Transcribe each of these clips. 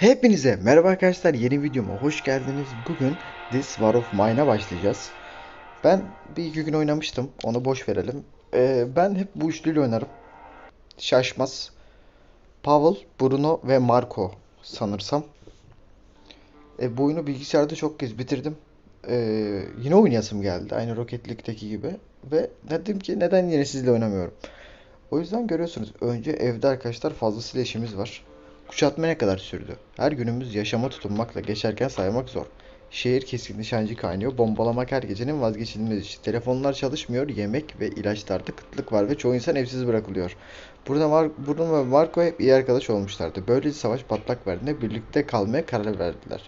Hepinize merhaba arkadaşlar yeni videoma hoş geldiniz. Bugün This War of Mine'a başlayacağız. Ben bir iki gün oynamıştım onu boş verelim. Ee, ben hep bu üçlüyle oynarım. Şaşmaz. Pavel, Bruno ve Marco sanırsam. E, bu oyunu bilgisayarda çok kez bitirdim. Ee, yine oynayasım geldi aynı Rocket League'deki gibi. Ve dedim ki neden yine sizle oynamıyorum. O yüzden görüyorsunuz önce evde arkadaşlar fazlasıyla işimiz var. Kuşatma ne kadar sürdü? Her günümüz yaşama tutunmakla geçerken saymak zor. Şehir keskin nişancı kaynıyor. Bombalamak her gecenin vazgeçilmez işi. Telefonlar çalışmıyor. Yemek ve ilaçlarda kıtlık var ve çoğu insan evsiz bırakılıyor. Burada Mar Bruno ve Marco hep iyi arkadaş olmuşlardı. Böylece savaş patlak verdiğinde birlikte kalmaya karar verdiler.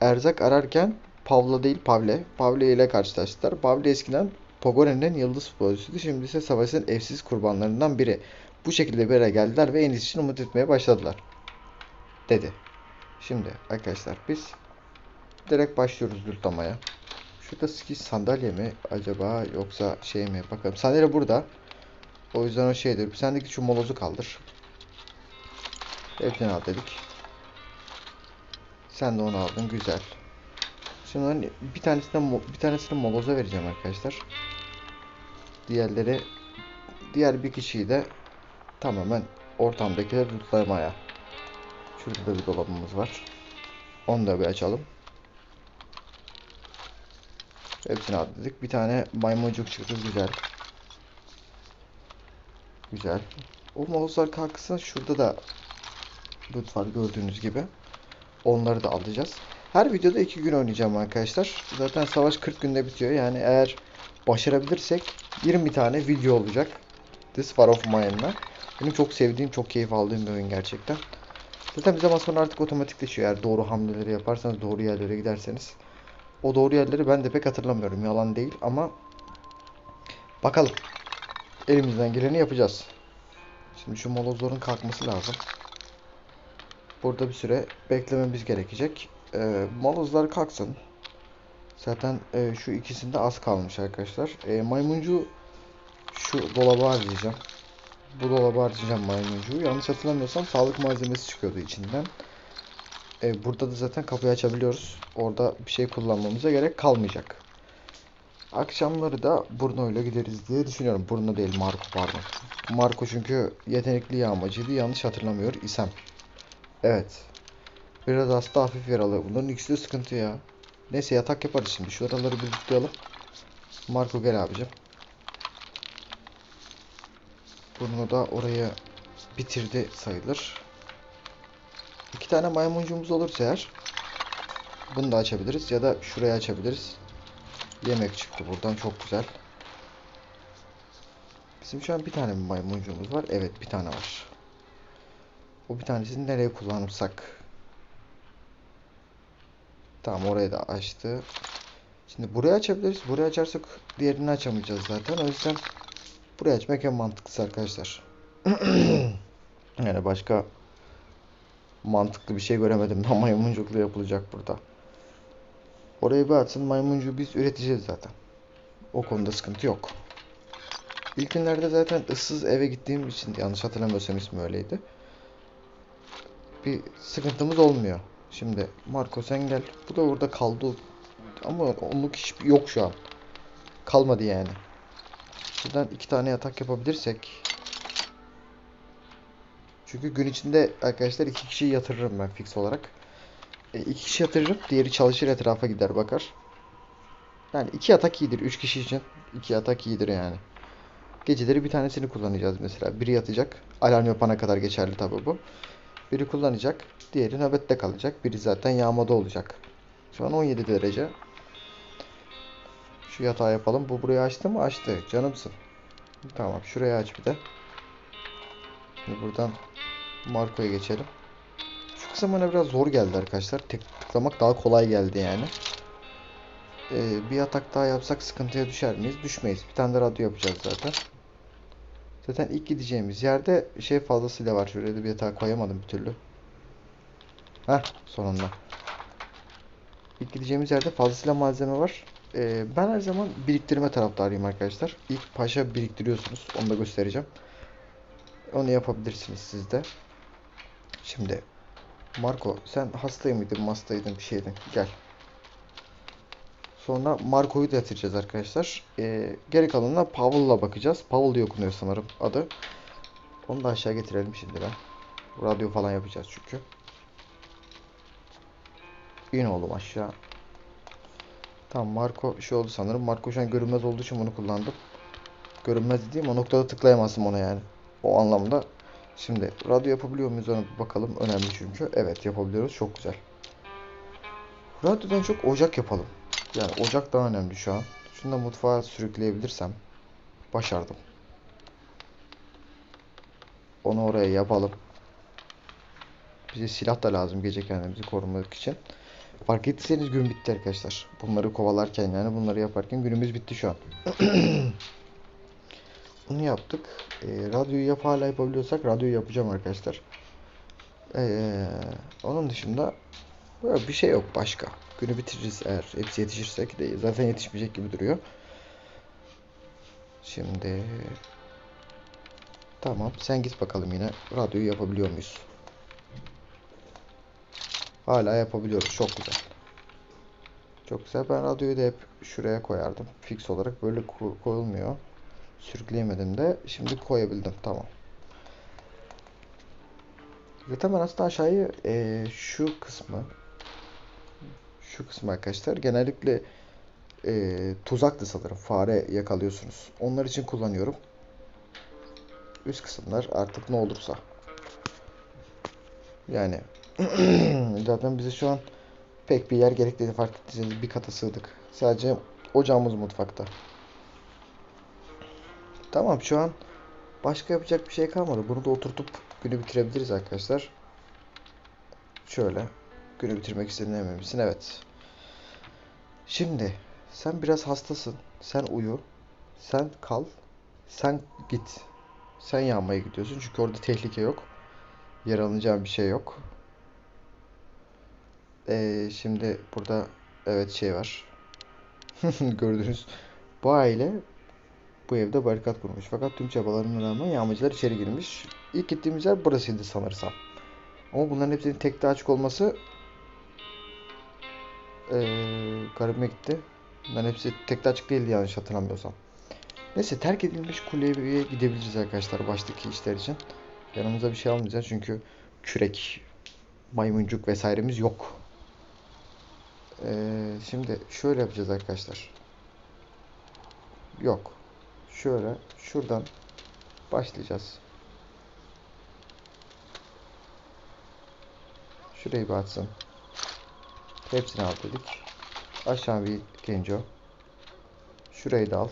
Erzak ararken Pavla değil Pavle. Pavle ile karşılaştılar. Pavle eskiden Pogore'nin yıldız futbolcusuydu. Şimdi ise savaşın evsiz kurbanlarından biri. Bu şekilde bir araya geldiler ve en için umut etmeye başladılar dedi. Şimdi arkadaşlar biz direkt başlıyoruz lootlamaya. Şurada ski sandalye mi acaba yoksa şey mi bakalım. Sandalye burada. O yüzden o şeydir. Sendeki şu molozu kaldır. Hepsini al dedik. Sen de onu aldın. Güzel. Hani bir tanesine bir tanesini moloza vereceğim arkadaşlar. Diğerleri diğer bir kişiyi de tamamen ortamdakileri lootlamaya. Şurada da bir dolabımız var. Onu da bir açalım. Hepsini atladık. Bir tane maymuncuk çıktı. Güzel. Güzel. O mouse'lar kalksın. Şurada da var gördüğünüz gibi. Onları da alacağız. Her videoda 2 gün oynayacağım arkadaşlar. Zaten savaş 40 günde bitiyor. Yani eğer başarabilirsek 20 tane video olacak. This War of Mine'la. Benim çok sevdiğim, çok keyif aldığım bir oyun gerçekten. Zaten bir zaman sonra artık otomatikleşiyor. Eğer doğru hamleleri yaparsanız, doğru yerlere giderseniz. O doğru yerleri ben de pek hatırlamıyorum. Yalan değil ama bakalım. Elimizden geleni yapacağız. Şimdi şu molozların kalkması lazım. Burada bir süre beklememiz gerekecek. Ee, molozlar kalksın. Zaten e, şu ikisinde az kalmış arkadaşlar. E, maymuncu şu dolaba harcayacağım. Bu dolaba harcayacağım maymuncuğu. Yanlış hatırlamıyorsam sağlık malzemesi çıkıyordu içinden. E, burada da zaten kapıyı açabiliyoruz. Orada bir şey kullanmamıza gerek kalmayacak. Akşamları da Bruno ile gideriz diye düşünüyorum. Bruno değil Marco pardon. Marco çünkü yetenekli yağmacıydı. Yanlış hatırlamıyor isem. Evet. Biraz hasta hafif yaralı. Bunların ikisi de sıkıntı ya. Neyse yatak yaparız şimdi. Şu araları bir tutlayalım. Marco gel abicim. Bunu da oraya bitirdi sayılır. İki tane maymuncuğumuz olursa eğer bunu da açabiliriz ya da şuraya açabiliriz. Yemek çıktı buradan çok güzel. Bizim şu an bir tane maymuncuğumuz var. Evet bir tane var. O bir tanesini nereye kullanırsak. Tamam oraya da açtı. Şimdi buraya açabiliriz. Buraya açarsak diğerini açamayacağız zaten. O yüzden Burayı açmak en mantıklısı arkadaşlar. yani başka mantıklı bir şey göremedim. Ben maymuncuklu yapılacak burada. Orayı bir açsın maymuncuğu biz üreteceğiz zaten. O konuda sıkıntı yok. İlk günlerde zaten ıssız eve gittiğim için yanlış hatırlamıyorsam ismi öyleydi. Bir sıkıntımız olmuyor. Şimdi Marco sen gel. Bu da orada kaldı. Ama onluk hiç yok şu an. Kalmadı yani. Şuradan iki tane yatak yapabilirsek. Çünkü gün içinde arkadaşlar iki kişiyi yatırırım ben fix olarak. E, iki kişi yatırırım. Diğeri çalışır etrafa gider bakar. Yani iki yatak iyidir. Üç kişi için iki yatak iyidir yani. Geceleri bir tanesini kullanacağız mesela. Biri yatacak. Alarm yapana kadar geçerli tabi bu. Biri kullanacak. Diğeri nöbette kalacak. Biri zaten yağmada olacak. Şu an 17 derece. Şu yatağı yapalım. Bu burayı açtı mı? Açtı. Canımsın. Tamam. Şuraya aç bir de. Şimdi buradan Marco'ya geçelim. Şu kısım biraz zor geldi arkadaşlar. Tek tıklamak daha kolay geldi yani. Ee, bir yatak daha yapsak sıkıntıya düşer miyiz? Düşmeyiz. Bir tane de radyo yapacağız zaten. Zaten ilk gideceğimiz yerde şey fazlasıyla var. Şuraya da bir yatağı koyamadım bir türlü. Heh sonunda. İlk gideceğimiz yerde fazlasıyla malzeme var. Ee, ben her zaman biriktirme taraftarıyım arkadaşlar. İlk paşa biriktiriyorsunuz. Onu da göstereceğim. Onu yapabilirsiniz siz de. Şimdi Marco sen hasta mıydın, mastaydın, bir şeydin. Gel. Sonra Marco'yu da yatıracağız arkadaşlar. Ee, geri kalanına Powell'la bakacağız. Powell diye okunuyor sanırım adı. Onu da aşağı getirelim şimdi ben. Radyo falan yapacağız çünkü. İn oğlum aşağı. Tamam Marco şey oldu sanırım. Marco şu an görünmez olduğu için bunu kullandım. Görünmez dediğim o noktada tıklayamazsın ona yani. O anlamda. Şimdi radyo yapabiliyor muyuz ona bakalım. Önemli çünkü. Evet yapabiliyoruz. Çok güzel. Radyodan çok ocak yapalım. Yani ocak daha önemli şu an. Şunu da mutfağa sürükleyebilirsem. Başardım. Onu oraya yapalım. Bize silah da lazım gece kendimizi korumak için. Fark ettiyseniz gün bitti arkadaşlar. Bunları kovalarken yani bunları yaparken günümüz bitti şu an. Bunu yaptık. Ee, radyoyu yap hala yapabiliyorsak radyoyu yapacağım arkadaşlar. Ee, onun dışında böyle bir şey yok başka. Günü bitiririz eğer hepsi yetişirsek de zaten yetişmeyecek gibi duruyor. Şimdi tamam sen git bakalım yine radyoyu yapabiliyor muyuz? Hala yapabiliyoruz. Çok güzel. Çok güzel. Ben radyoyu da hep şuraya koyardım. Fix olarak böyle ko- koyulmuyor. Sürükleyemedim de. Şimdi koyabildim. Tamam. Zaten ben aslında aşağıyı eee, şu kısmı şu kısmı arkadaşlar genellikle eee tuzaktı sanırım. Fare yakalıyorsunuz. Onlar için kullanıyorum. Üst kısımlar artık ne olursa. Yani zaten bize şu an pek bir yer gerekli fark ettiyseniz bir kata sığdık. Sadece ocağımız mutfakta. Tamam şu an başka yapacak bir şey kalmadı. Bunu da oturtup günü bitirebiliriz arkadaşlar. Şöyle. Günü bitirmek istediğine emin misin? Evet. Şimdi sen biraz hastasın. Sen uyu. Sen kal. Sen git. Sen yanmaya gidiyorsun. Çünkü orada tehlike yok. Yaralanacağın bir şey yok. Ee, şimdi burada evet şey var. Gördünüz. Bu aile bu evde barikat kurmuş. Fakat tüm çabalarına rağmen yağmacılar içeri girmiş. İlk gittiğimiz yer burasıydı sanırsam. Ama bunların hepsinin tekte açık olması ee, garibime gitti. Bunların hepsi tekte açık değildi yanlış hatırlamıyorsam. Neyse terk edilmiş kuleye gidebiliriz arkadaşlar baştaki işler için. Yanımıza bir şey almayacağız çünkü kürek, maymuncuk vesairemiz yok. Ee, şimdi şöyle yapacağız arkadaşlar. Yok. Şöyle şuradan başlayacağız. Şurayı bir açsın. Hepsini al dedik. Aşağı bir genco. Şurayı da al.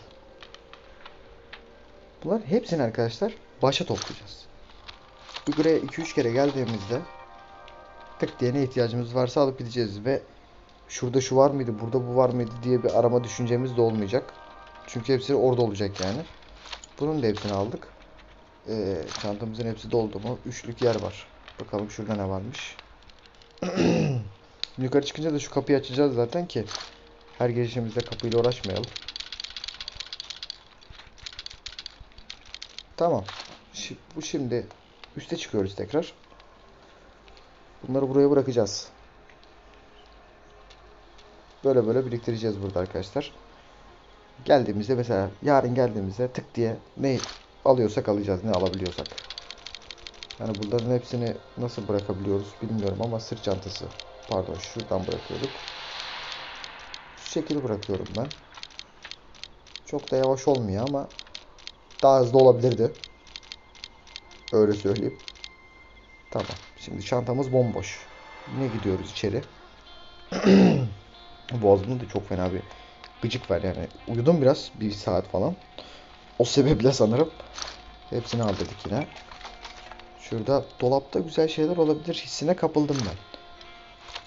Bunlar hepsini arkadaşlar başa toplayacağız. Buraya 2-3 kere geldiğimizde tık diye ne ihtiyacımız varsa alıp gideceğiz ve şurada şu var mıydı, burada bu var mıydı diye bir arama düşüncemiz de olmayacak. Çünkü hepsi orada olacak yani. Bunun da hepsini aldık. Ee, çantamızın hepsi doldu mu? Üçlük yer var. Bakalım şurada ne varmış. Yukarı çıkınca da şu kapıyı açacağız zaten ki her girişimizde kapıyla uğraşmayalım. Tamam. Şi- bu şimdi üste çıkıyoruz tekrar. Bunları buraya bırakacağız. Böyle böyle biriktireceğiz burada arkadaşlar. Geldiğimizde mesela yarın geldiğimizde tık diye ne alıyorsak alacağız. Ne alabiliyorsak. Yani bunların hepsini nasıl bırakabiliyoruz bilmiyorum ama sırt çantası. Pardon şuradan bırakıyorduk. Şu şekilde bırakıyorum ben. Çok da yavaş olmuyor ama daha hızlı olabilirdi. Öyle söyleyeyim. Tamam. Şimdi çantamız bomboş. Yine gidiyoruz içeri. Boğazımda da çok fena bir gıcık var yani. Uyudum biraz. Bir saat falan. O sebeple sanırım. Hepsini al dedik yine. Şurada dolapta güzel şeyler olabilir hissine kapıldım ben.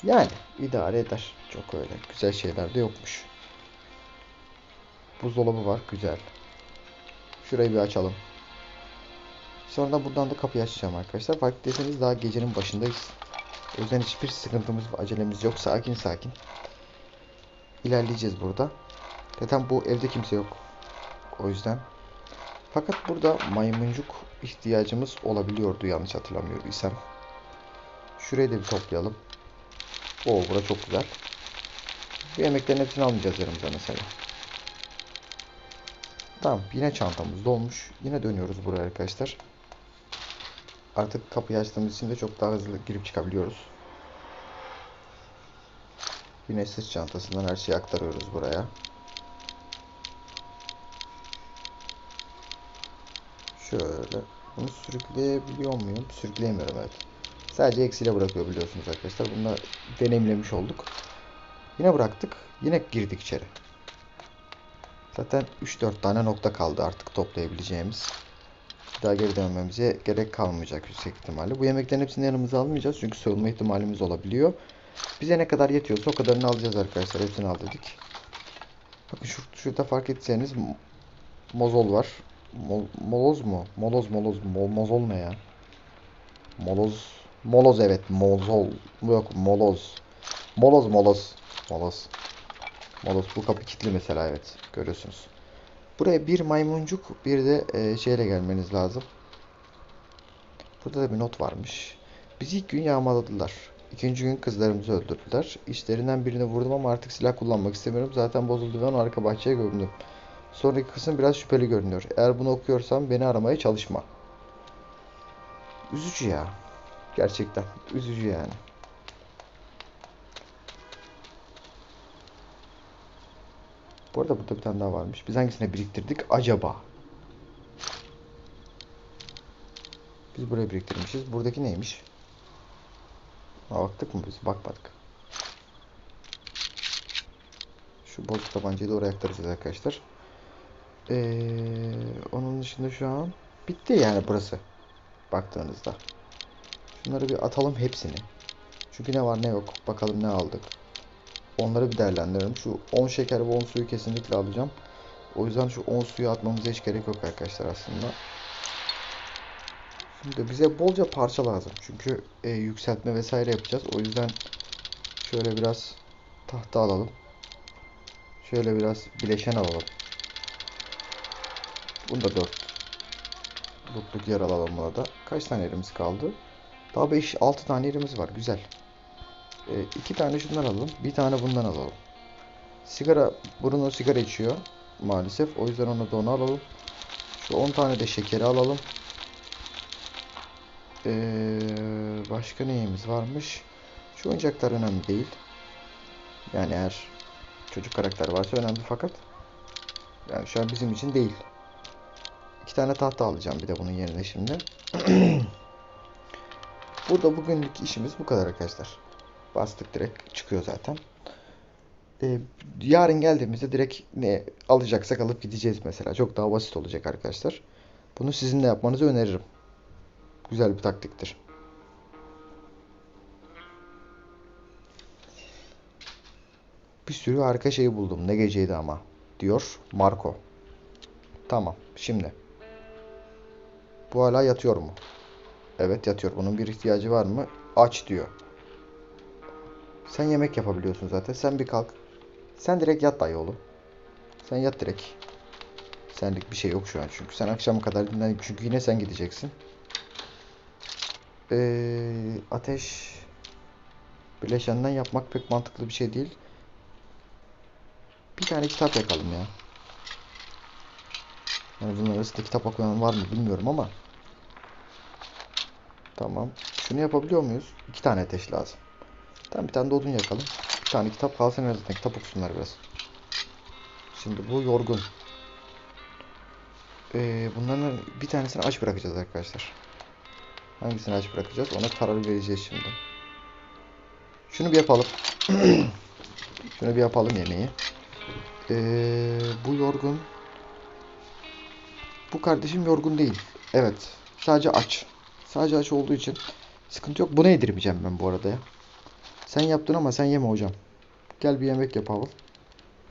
Yani idare eder. Çok öyle. Güzel şeyler de yokmuş. Buzdolabı var. Güzel. Şurayı bir açalım. Sonra buradan da kapıyı açacağım arkadaşlar. Fark ettiyseniz daha gecenin başındayız. O yüzden hiçbir sıkıntımız acelemiz yok. Sakin sakin. İlerleyeceğiz burada. Zaten bu evde kimse yok. O yüzden. Fakat burada maymuncuk ihtiyacımız olabiliyordu yanlış hatırlamıyorduysam. Şurayı da bir toplayalım. Oo bura çok güzel. Bu yemeklerin hepsini almayacağız yanımıza mesela. Tamam yine çantamız dolmuş. Yine dönüyoruz buraya arkadaşlar. Artık kapıyı açtığımız için de çok daha hızlı girip çıkabiliyoruz. Yine sırt çantasından her şeyi aktarıyoruz buraya. Şöyle. Bunu sürükleyebiliyor muyum? Sürükleyemiyorum evet. Sadece eksiyle bırakıyor biliyorsunuz arkadaşlar. Bunu da deneyimlemiş olduk. Yine bıraktık. Yine girdik içeri. Zaten 3-4 tane nokta kaldı artık toplayabileceğimiz. Bir daha geri dönmemize gerek kalmayacak yüksek ihtimalle. Bu yemeklerin hepsini yanımıza almayacağız. Çünkü soğuma ihtimalimiz olabiliyor. Bize ne kadar yetiyorsa o kadarını alacağız arkadaşlar. Hepsini al dedik. Bakın şur şurada fark etseniz mozol var. Mol moloz mu? Moloz moloz. Mol mozol ne ya? Moloz. Moloz evet. Mozol. Yok moloz. Moloz moloz. Moloz. Moloz. Bu kapı kilitli mesela evet. Görüyorsunuz. Buraya bir maymuncuk bir de e, şeyle gelmeniz lazım. Burada da bir not varmış. Bizi ilk gün yağmaladılar. İkinci gün kızlarımızı öldürdüler. İşlerinden birini vurdum ama artık silah kullanmak istemiyorum. Zaten bozuldu ve onu arka bahçeye gömdüm. Sonraki kısım biraz şüpheli görünüyor. Eğer bunu okuyorsam beni aramaya çalışma. Üzücü ya. Gerçekten. Üzücü yani. Bu arada burada bir tane daha varmış. Biz hangisine biriktirdik acaba? Biz buraya biriktirmişiz. Buradaki neymiş? Ha, baktık mı biz? Bakmadık. Şu bozuk tabancayı da oraya aktaracağız arkadaşlar. Ee, onun dışında şu an bitti yani burası. Baktığınızda. Şunları bir atalım hepsini. Çünkü ne var ne yok. Bakalım ne aldık. Onları bir değerlendirelim. Şu 10 şeker ve 10 suyu kesinlikle alacağım. O yüzden şu 10 suyu atmamıza hiç gerek yok arkadaşlar aslında. Şimdi bize bolca parça lazım. Çünkü e, yükseltme vesaire yapacağız. O yüzden şöyle biraz tahta alalım. Şöyle biraz bileşen alalım. Bunu da 4 Lutluk yer alalım buna da. Kaç tane yerimiz kaldı? Daha 5-6 tane yerimiz var. Güzel. E, iki tane şundan alalım. Bir tane bundan alalım. Sigara, Bruno sigara içiyor. Maalesef. O yüzden ona da onu alalım. Şu 10 tane de şekeri alalım. Ee, başka neyimiz varmış? Şu oyuncaklar önemli değil. Yani eğer çocuk karakter varsa önemli fakat yani şu an bizim için değil. İki tane tahta alacağım bir de bunun yerine şimdi. Burada bugünlük işimiz bu kadar arkadaşlar. Bastık direkt çıkıyor zaten. Ee, yarın geldiğimizde direkt ne alacaksak alıp gideceğiz mesela. Çok daha basit olacak arkadaşlar. Bunu sizin de yapmanızı öneririm. Güzel bir taktiktir. Bir sürü harika şey buldum. Ne geceydi ama. Diyor Marco. Tamam. Şimdi. Bu hala yatıyor mu? Evet yatıyor. Bunun bir ihtiyacı var mı? Aç diyor. Sen yemek yapabiliyorsun zaten. Sen bir kalk. Sen direkt yat dayı oğlum. Sen yat direkt. Senlik bir şey yok şu an çünkü. Sen akşama kadar dinlen. Çünkü yine sen gideceksin. Ee, ateş bileşenden yapmak pek mantıklı bir şey değil. Bir tane kitap yakalım ya. Yani bunun arasında kitap okuyan var mı bilmiyorum ama. Tamam. Şunu yapabiliyor muyuz? İki tane ateş lazım. Tamam bir tane de odun yakalım. Bir tane kitap kalsın en. Kitap okusunlar biraz. Şimdi bu yorgun. Ee, bunların bir tanesini aç bırakacağız arkadaşlar. Hangisini aç bırakacağız? Ona karar vereceğiz şimdi. Şunu bir yapalım. Şunu bir yapalım yemeği. Ee, bu yorgun. Bu kardeşim yorgun değil. Evet. Sadece aç. Sadece aç olduğu için sıkıntı yok. Buna yedirmeyeceğim ben bu arada ya. Sen yaptın ama sen yeme hocam. Gel bir yemek yapalım.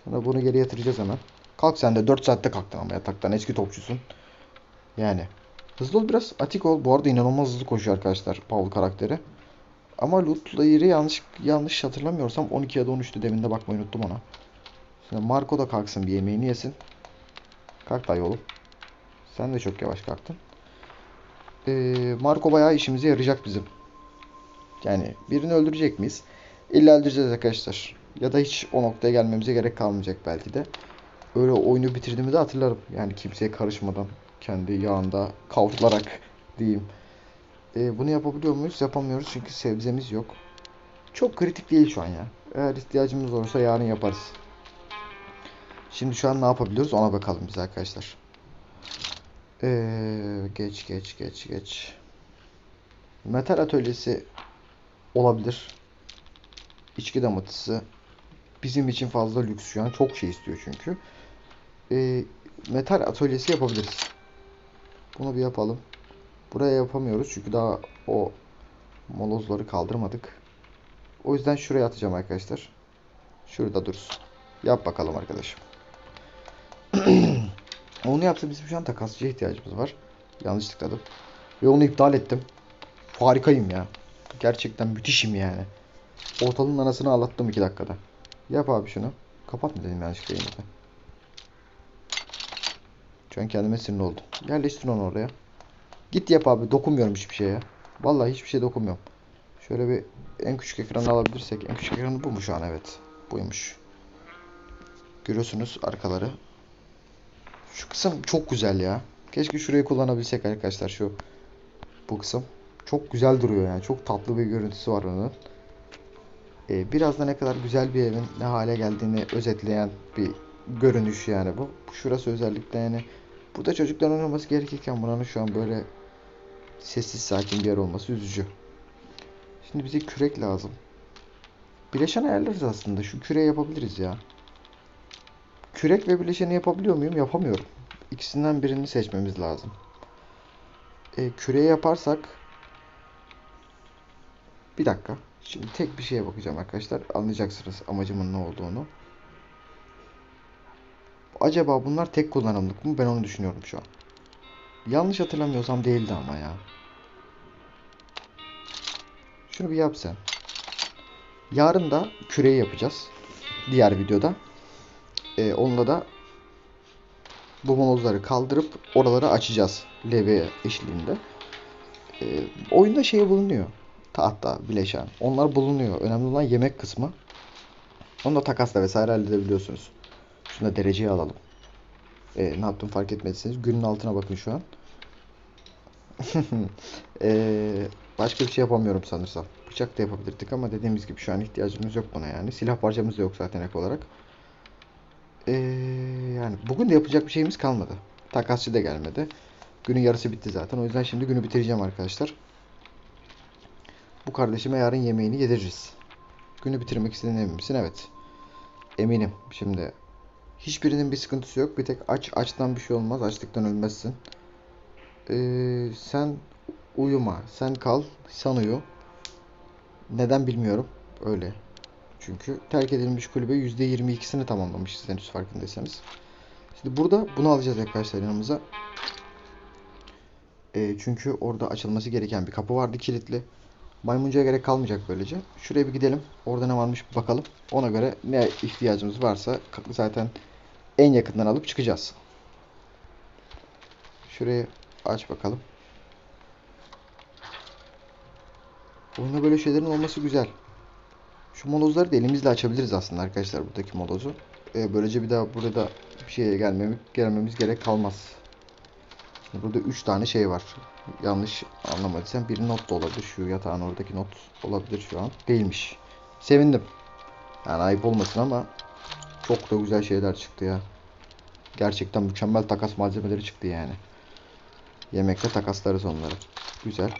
Sonra bunu geri yatıracağız hemen. Kalk sen de 4 saatte kalktın ama yataktan eski topçusun. Yani. Hızlı ol biraz. Atik ol. Bu arada inanılmaz hızlı koşuyor arkadaşlar Paul karakteri. Ama loot layer'ı yanlış yanlış hatırlamıyorsam 12 ya da 13'tü. Demin de bakmayı unuttum ona. Şimdi Marco da kalksın bir yemeğini yesin. Kalk dayı oğlum. Sen de çok yavaş kalktın. Ee, Marco bayağı işimize yarayacak bizim. Yani birini öldürecek miyiz? İlla öldüreceğiz arkadaşlar. Ya da hiç o noktaya gelmemize gerek kalmayacak belki de. Öyle oyunu bitirdiğimi de hatırlarım. Yani kimseye karışmadan kendi yağında kavrularak diyeyim. Ee, bunu yapabiliyor muyuz? Yapamıyoruz çünkü sebzemiz yok. Çok kritik değil şu an ya. Eğer ihtiyacımız olursa yarın yaparız. Şimdi şu an ne yapabiliyoruz ona bakalım biz arkadaşlar. Ee, geç geç geç geç. Metal atölyesi olabilir. İçki damatısı bizim için fazla lüks şu an. Çok şey istiyor çünkü. Ee, metal atölyesi yapabiliriz. Bunu bir yapalım. Buraya yapamıyoruz çünkü daha o molozları kaldırmadık. O yüzden şuraya atacağım arkadaşlar. Şurada dursun. Yap bakalım arkadaşım. Onu yapsa bizim şu an takasçıya ihtiyacımız var. Yanlış tıkladım. Ve onu iptal ettim. Harikayım ya. Gerçekten müthişim yani. Ortalığın anasını ağlattım 2 dakikada. Yap abi şunu. Kapat mı dedim yanlışlıkla yine. Şu an kendime sinir oldum. Yerleştir onu oraya. Git yap abi. Dokunmuyorum hiçbir şeye. Vallahi hiçbir şey dokunmuyorum. Şöyle bir en küçük ekranı alabilirsek. En küçük ekranı bu mu şu an? Evet. Buymuş. Görüyorsunuz arkaları. Şu kısım çok güzel ya. Keşke şurayı kullanabilsek arkadaşlar şu bu kısım. Çok güzel duruyor yani. Çok tatlı bir görüntüsü var onun. Ee, biraz da ne kadar güzel bir evin ne hale geldiğini özetleyen bir görünüş yani bu. Şurası özellikle yani burada çocukların oynaması gerekirken buranın şu an böyle sessiz sakin bir yer olması üzücü. Şimdi bize kürek lazım. Bileşen ayarlarız aslında. Şu küreği yapabiliriz ya. Kürek ve bileşeni yapabiliyor muyum? Yapamıyorum. İkisinden birini seçmemiz lazım. E, küreği yaparsak bir dakika. Şimdi tek bir şeye bakacağım arkadaşlar. Anlayacaksınız amacımın ne olduğunu. Acaba bunlar tek kullanımlık mı? Ben onu düşünüyorum şu an. Yanlış hatırlamıyorsam değildi ama ya. Şunu bir yap sen. Yarın da küreği yapacağız. Diğer videoda. Ee, onunla da bu molozları kaldırıp oraları açacağız. Levye eşliğinde. Ee, oyunda şey bulunuyor. Tahta, bileşen. Onlar bulunuyor. Önemli olan yemek kısmı. Onu da takasla vesaire halledebiliyorsunuz. Şunu da dereceye alalım. Ee, ne yaptım fark etmediyseniz günün altına bakın şu an. ee, başka bir şey yapamıyorum sanırsam. Bıçak da yapabilirdik ama dediğimiz gibi şu an ihtiyacımız yok buna yani. Silah parçamız da yok zaten ek olarak. Ee, yani bugün de yapacak bir şeyimiz kalmadı. Takasçı da gelmedi. Günün yarısı bitti zaten. O yüzden şimdi günü bitireceğim arkadaşlar. Bu kardeşime yarın yemeğini yediririz. Günü bitirmek istediğine emin misin? Evet. Eminim. Şimdi hiçbirinin bir sıkıntısı yok. Bir tek aç. Açtan bir şey olmaz. Açlıktan ölmezsin. Ee, sen uyuma. Sen kal. Sen uyu. Neden bilmiyorum. Öyle. Çünkü terk edilmiş kulübe %22'sini tamamlamışız henüz farkındaysanız. Şimdi burada bunu alacağız arkadaşlar yanımıza. E, çünkü orada açılması gereken bir kapı vardı kilitli. Maymuncuya gerek kalmayacak böylece. Şuraya bir gidelim. Orada ne varmış bir bakalım. Ona göre ne ihtiyacımız varsa zaten en yakından alıp çıkacağız. Şurayı aç bakalım. Oyunda böyle şeylerin olması güzel. Şu molozları da elimizle açabiliriz aslında arkadaşlar buradaki molozu. Ee, böylece bir daha burada bir şeye gelmemiz, gelmemiz gerek kalmaz. Şimdi burada 3 tane şey var. Yanlış anlamadıysam bir not da olabilir. Şu yatağın oradaki not olabilir şu an. Değilmiş. Sevindim. Yani ayıp olmasın ama çok da güzel şeyler çıktı ya. Gerçekten mükemmel takas malzemeleri çıktı yani. Yemekte takaslarız onları. Güzel.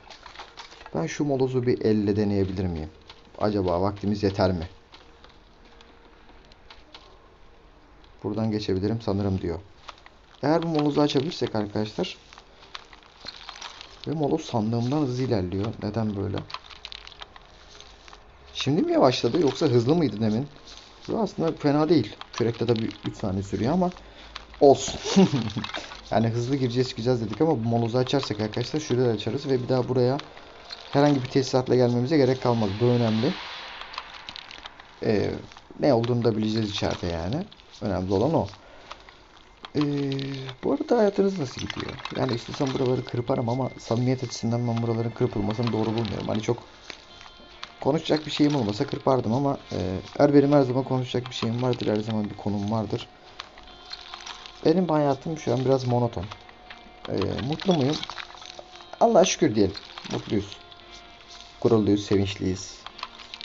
Ben şu molozu bir elle deneyebilir miyim? Acaba vaktimiz yeter mi? Buradan geçebilirim sanırım diyor. Eğer bu molozu açabilirsek arkadaşlar ve moloz sandığımdan hızlı ilerliyor. Neden böyle? Şimdi mi yavaşladı yoksa hızlı mıydı demin? Aslında fena değil. Kürekte tabii 3 saniye sürüyor ama olsun. yani hızlı gireceğiz çıkacağız dedik ama bu molozu açarsak arkadaşlar şurada açarız ve bir daha buraya herhangi bir tesisatla gelmemize gerek kalmaz. Bu önemli. Ee, ne olduğunu da bileceğiz içeride yani. Önemli olan o. Ee, bu arada hayatınız nasıl gidiyor? Yani istesem buraları kırparım ama samimiyet açısından ben buraların kırpılmasını doğru bulmuyorum. Hani çok Konuşacak bir şeyim olmasa kırpardım ama e, her benim her zaman konuşacak bir şeyim vardır. Her zaman bir konum vardır. Benim hayatım şu an biraz monoton. E, mutlu muyum? Allah'a şükür diyelim. Mutluyuz. Gururluyuz, sevinçliyiz.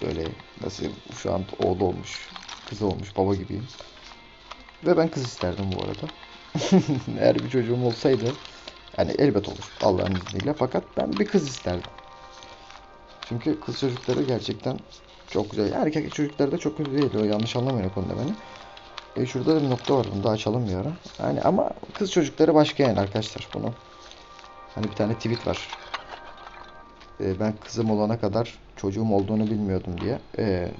Böyle nasıl şu an oğlu olmuş, kızı olmuş, baba gibiyim. Ve ben kız isterdim bu arada. Eğer bir çocuğum olsaydı yani elbet olur Allah'ın izniyle fakat ben bir kız isterdim. Çünkü kız çocukları gerçekten çok güzel. Erkek çocukları da çok kötü değil. O yanlış anlamayın o konuda beni. E şurada da bir nokta var. Bunu da açalım bir ara. Yani ama kız çocukları başka yani arkadaşlar. Bunu hani bir tane tweet var. E, ben kızım olana kadar çocuğum olduğunu bilmiyordum diye. E,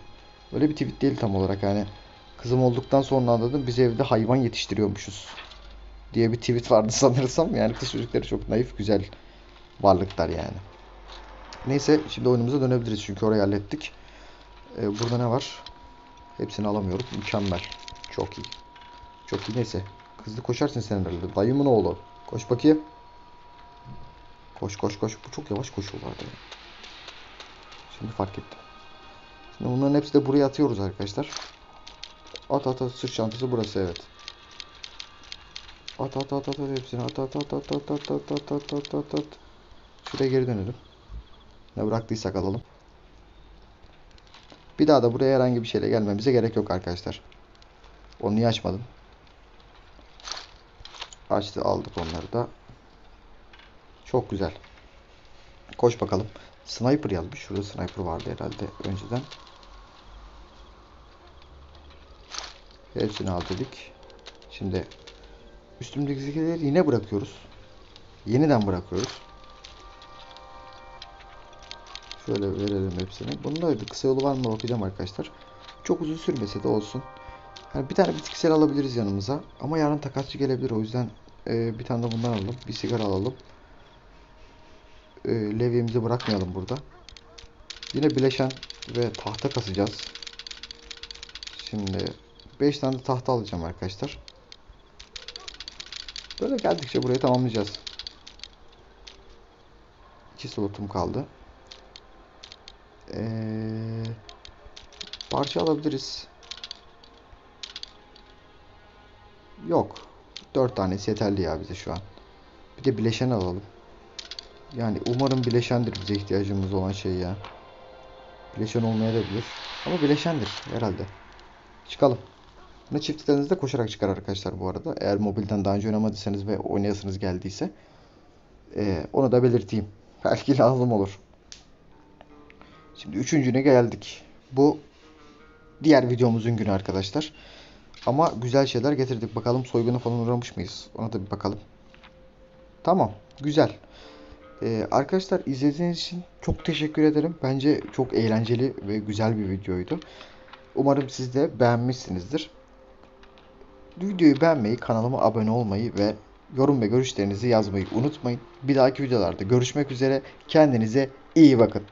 öyle bir tweet değil tam olarak. Yani kızım olduktan sonra anladım biz evde hayvan yetiştiriyormuşuz diye bir tweet vardı sanırsam. Yani kız çocukları çok naif, güzel varlıklar yani. Neyse şimdi oyunumuza dönebiliriz çünkü orayı hallettik. Ee, burada ne var? Hepsini alamıyoruz. Mükemmel. Çok iyi. Çok iyi. Neyse. Hızlı koşarsın sen herhalde. Dayımın oğlu. Koş bakayım. Koş koş koş. Bu çok yavaş koşuyorlardı. Şimdi fark ettim. Şimdi bunların hepsi de buraya atıyoruz arkadaşlar. At at at. Sırt çantası burası evet. At at at at at hepsini. At at at at at at at at at at at at. Şuraya geri dönelim. Ne bıraktıysak alalım. Bir daha da buraya herhangi bir şeyle gelmemize gerek yok arkadaşlar. Onu niye açmadım? Açtı aldık onları da. Çok güzel. Koş bakalım. Sniper yazmış. Şurada sniper vardı herhalde önceden. Hepsini al dedik. Şimdi üstümüzdekileri yine bırakıyoruz. Yeniden bırakıyoruz. Şöyle verelim hepsini. Bunun da bir kısa yolu var mı bakacağım arkadaşlar. Çok uzun sürmese de olsun. Yani bir tane bitkisel alabiliriz yanımıza. Ama yarın takasçı gelebilir. O yüzden e, bir tane de bundan alalım. Bir sigara alalım. E, levyemizi bırakmayalım burada. Yine bileşen ve tahta kasacağız. Şimdi 5 tane de tahta alacağım arkadaşlar. Böyle geldikçe burayı tamamlayacağız. 2 slotum kaldı. Ee, parça alabiliriz. Yok. 4 tanesi yeterli ya bize şu an. Bir de bileşen alalım. Yani umarım bileşendir bize ihtiyacımız olan şey ya. Bileşen olmayabilir. Ama bileşendir herhalde. Çıkalım. Bunu çiftliklerinizde koşarak çıkar arkadaşlar bu arada. Eğer mobilden daha önce oynamadıysanız ve oynayasınız geldiyse. Ee, onu da belirteyim. Belki lazım olur. Şimdi üçüncüne geldik. Bu diğer videomuzun günü arkadaşlar. Ama güzel şeyler getirdik. Bakalım soyguna falan uğramış mıyız? Ona da bir bakalım. Tamam. Güzel. Ee, arkadaşlar izlediğiniz için çok teşekkür ederim. Bence çok eğlenceli ve güzel bir videoydu. Umarım siz de beğenmişsinizdir. Videoyu beğenmeyi, kanalıma abone olmayı ve yorum ve görüşlerinizi yazmayı unutmayın. Bir dahaki videolarda görüşmek üzere. Kendinize iyi bakın.